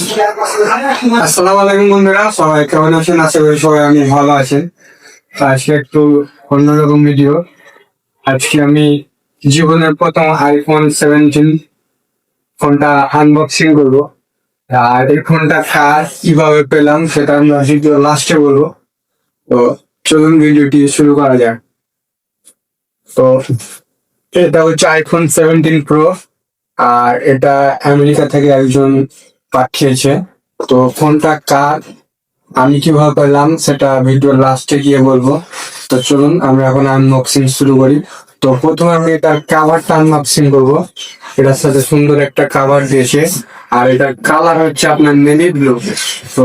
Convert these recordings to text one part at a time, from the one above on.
আসসালামু আলাইকুম বন্ধুরা, সবাই কেমন আছেন? আশা করি সবাই আমি ভালো আছেন। আজকে একটু অন্যরকম ভিডিও আজকে আমি জীবনের প্রথম আইফোন সেভেন্টিন ফোনটা আনবক্সিং করব। আর এই ফোনটা কার, কীভাবে পেলাম সেটা আমি ভিডিও লাস্টে বলব। তো চলুন ভিডিওটি শুরু করা যাক। তো এটা হচ্ছে আইফোন সেভেন্টিন প্রো আর এটা আমেরিকা থেকে একজন পাঠিয়েছে। তো ফোনটা কার, আমি কীভাবে পেলাম সেটা ভিডিও লাস্টে গিয়ে বলব। তো চলুন, আমরা এখন আনবক্সিং শুরু করি। তো প্রথমে আমি এটার কাভারটা আনবক্সিং করব। এটার সাথে সুন্দর একটা কাভার দিয়েছে। আর এটার কালার হচ্ছে আপনার নেভি ব্লু তো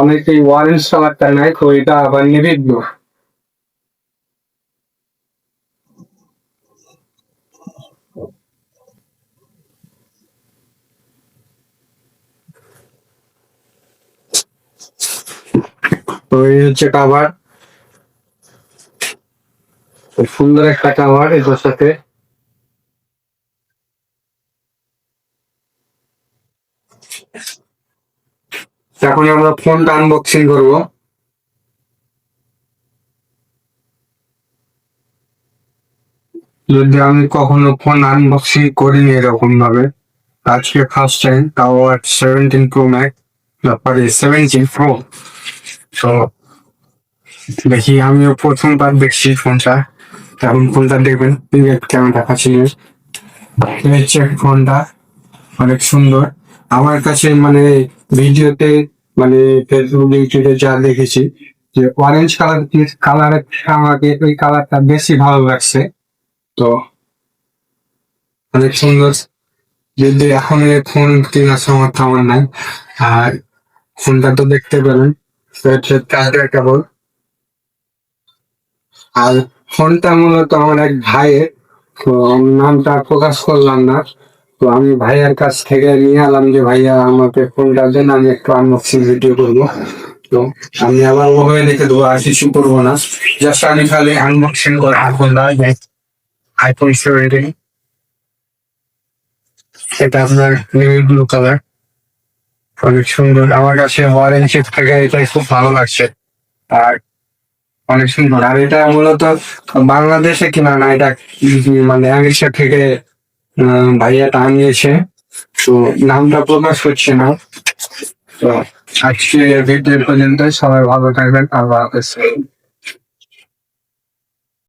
অনেকেই অরেঞ্জ কালারটা নেয়, তো এটা আবার নেভি ব্লু তো এই হচ্ছে কাভার সুন্দর একটা কাভার এটার সাথে। এখন আমরা ফোনটা আনবক্সিং করব। যদি আমি কখনো ফোন আনবক্সিং করিনি এরকম ভাবে আজকে ফার্স্ট টাইম তাও সেভেন্টিন প্রো ম্যাক্স তারপরে সেভেন্টিন প্রো তো দেখি, আমিও প্রথমবার দেখছি ফোনটা। এখন ফোনটা দেখবেন। ক্যামেরা কাছে নিয়ে। হচ্ছে ফোনটা। অনেক সুন্দর। আমার কাছে মানে ভিডিওতে মানে ফেসবুক ইউটিউবে যা দেখেছি, যে অরেঞ্জ কালার কালার আমাকে, ওই কালারটা বেশি ভালো লাগছে। তো, অনেক সুন্দর। যদি এখন ফোন কেনার সামর্থ্য আমার নাই। আর ফোনটা তো দেখতে পেলেন। Charger cable. আর ফোনটা মূলত আমার এক ভাইয়ের, তো নামটা প্রকাশ করলাম না। তো আমি ভাইয়ার কাছ থেকে নিয়ে এলাম যে, ভাইয়া, আমাকে ফোনটা দেন, আমি একটু আনবক্সিং ভিডিও করব। তো আমি আবার ওভাবে দেখে দেবো, আর কিছু করব না। জাস্ট আমি খালি আনবক্সিং করে আইফোন সেভেন্টিন এটা আপনার নেভি ব্লু কালার অনেক সুন্দর। আমার কাছে অরেঞ্জ থেকে এটাই খুব ভালো লাগছে। আর অনেক সুন্দর। আর এটা মূলত বাংলাদেশে কিনা না, এটা মানে আমেরিকা থেকে ভাইয়া টানিয়েছে তো নামটা প্রকাশ করছে না। তো আজকে ভিডিও পর্যন্ত সবাই ভালো থাকবেন। আল্লাহ হাফেজ।